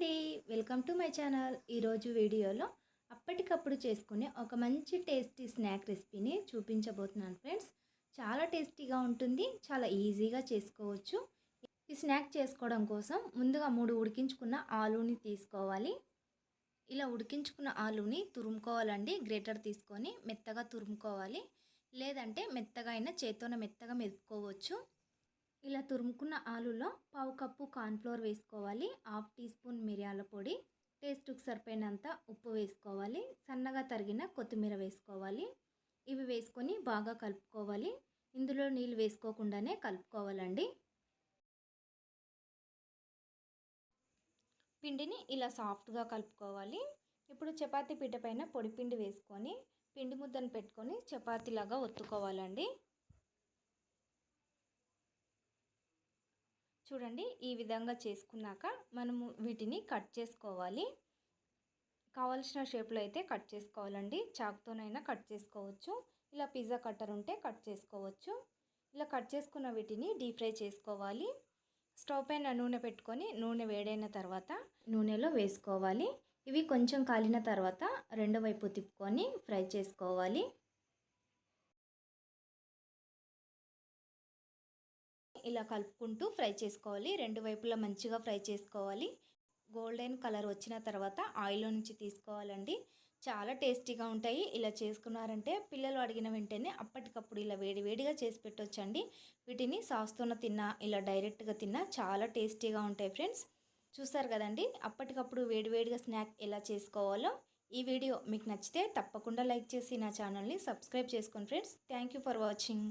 అండి. Welcome to my channel. ఈరోజు వీడియోలో అప్పటికప్పుడు చేసుకునే ఒక మంచి టేస్టీ స్నాక్ రెసిపీని చూపించబోతున్నాను ఫ్రెండ్స్. చాలా టేస్టీగా ఉంటుంది. చాలా ఈజీగా చేసుకోవచ్చు. ఈ స్నాక్ చేసుకోవడం కోసం ముందుగా మూడు ఉడికించుకున్న ఆలూని తీసుకోవాలి. ఇలా ఉడికించుకున్న ఆలూని తురుముకోవాలండి. గ్రేటర్ తీసుకొని మెత్తగా తురుముకోవాలి. లేదంటే మెత్తగా అయినా చేత్తోన మెత్తగా మెదుపుకోవచ్చు. ఇలా తురుముకున్న ఆలులో పావు కప్పు కార్న్ఫ్లోర్ వేసుకోవాలి హాఫ్ టీ స్పూన్ మిరియాల పొడి టేస్ట్కి సరిపోయినంత ఉప్పు వేసుకోవాలి సన్నగా తరిగిన కొత్తిమీర వేసుకోవాలి. ఇవి వేసుకొని బాగా కలుపుకోవాలి. ఇందులో నీళ్ళు వేసుకోకుండానే కలుపుకోవాలండి. పిండిని ఇలా సాఫ్ట్గా కలుపుకోవాలి. ఇప్పుడు చపాతీ పీట పైన పొడిపిండి వేసుకొని పిండి ముద్దను పెట్టుకొని చపాతీలాగా ఒత్తుకోవాలండి. చూడండి ఈ విధంగా చేసుకున్నాక మనము వీటిని కట్ చేసుకోవాలి. కావలసిన షేప్లో అయితే కట్ చేసుకోవాలండి. చాకుతోనైనా కట్ చేసుకోవచ్చు. ఇలా పిజ్జా కట్టర్ ఉంటే కట్ చేసుకోవచ్చు. ఇలా కట్ చేసుకున్న వీటిని డీప్ ఫ్రై చేసుకోవాలి. స్టవ్ పైన నూనె పెట్టుకొని నూనె వేడైన తర్వాత నూనెలో వేసుకోవాలి. ఇవి కొంచెం కాలిన తర్వాత రెండో వైపు తిప్పుకొని ఫ్రై చేసుకోవాలి. ఇలా కలుపుకుంటూ ఫ్రై చేసుకోవాలి. రెండు వైపులా మంచిగా ఫ్రై చేసుకోవాలి. గోల్డెన్ కలర్ వచ్చిన తర్వాత ఆయిల్లో నుంచి తీసుకోవాలండి. చాలా టేస్టీగా ఉంటాయి. ఇలా చేసుకున్నారంటే పిల్లలు అడిగిన వెంటనే అప్పటికప్పుడు ఇలా వేడివేడిగా చేసి పెట్టొచ్చండి. వీటిని సాస్తోన తిన్నా ఇలా డైరెక్ట్గా తిన్నా చాలా టేస్టీగా ఉంటాయి ఫ్రెండ్స్. చూస్తారు కదండి? అప్పటికప్పుడు వేడివేడిగా స్నాక్ ఎలా చేసుకోవాలో ఈ వీడియో మీకు నచ్చితే తప్పకుండా లైక్ చేసి నా ఛానల్ని సబ్స్క్రైబ్ చేసుకోండి ఫ్రెండ్స్. Thank for watching.